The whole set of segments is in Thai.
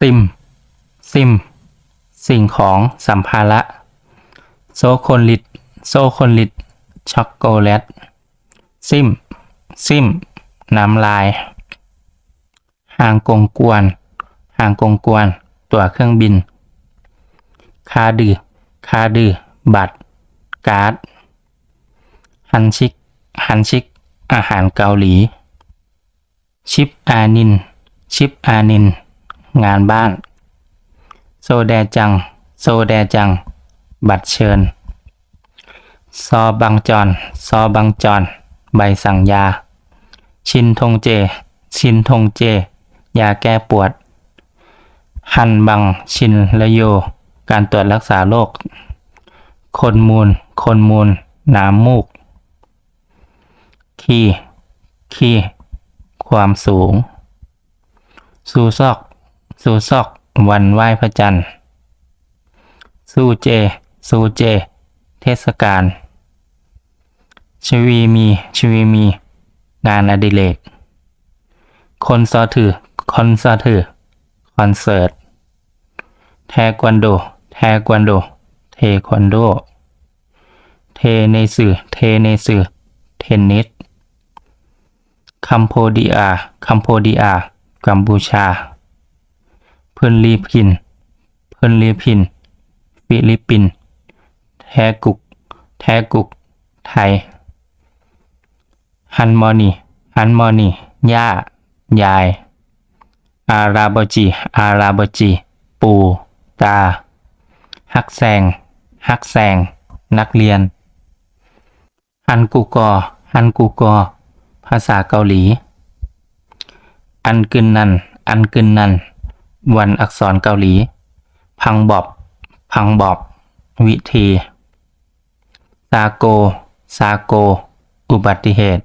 ซิม ซิม สิ่งของสัมภาระ โซโคนลิต โซโคนลิต ช็อกโกแลต ซิม ซิม น้ำลาย ห่างกงกวน ห่างกงกวน ตั๋วเครื่องบิน คาดือ คาดือ บัตร การ์ด ฮันชิก ฮันชิก อาหารเกาหลี ชิปอานิน ชิปอานิน งานบ้าน โซแดจัง โซแดจัง บัตรเชิญ ซอบังจอน ซอบังจอน ใบสั่งยา ชินทงเจ ชินทงเจ ยาแก้ปวดฮันบัง ชินละโย การตรวจรักษาโรค คนมูล คนมูล น้ำมูกคีคีความสูง ซูซอก ซูซอก วันไหว้พระจันทร์ซูเจ ซูเจ เทศกาลชวีมีชวีมี งานอดิเรกคนซอถือ คอนซอถือ คอนเสิร์ต แทควันโด แทควันโด เทควันโด เทเนสือเทเนสือเทนนิส คัมโพดียคัมโพดียกัมพูชา เพื่นลีพิน เพื่นลีพิน ฟิลิปปิน แทกุก แทกุก ไทย ฮันมอนีฮันมอนีย่า ยาย อาราบจี อาราบจี ปู ตา ฮักแซง ฮักแซง นักเรียน ฮันกูกอ ฮันกูกอ ภาษาเกาหลี อันกึนนัน อันกึนนัน วันอักษรเกาหลี พังบอบ พังบอบ วิธี ซาโก ซาโก อุบัติเหตุ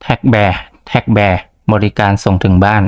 แท็กแบร์ แท็กแบร์ บริการส่งถึงบ้าน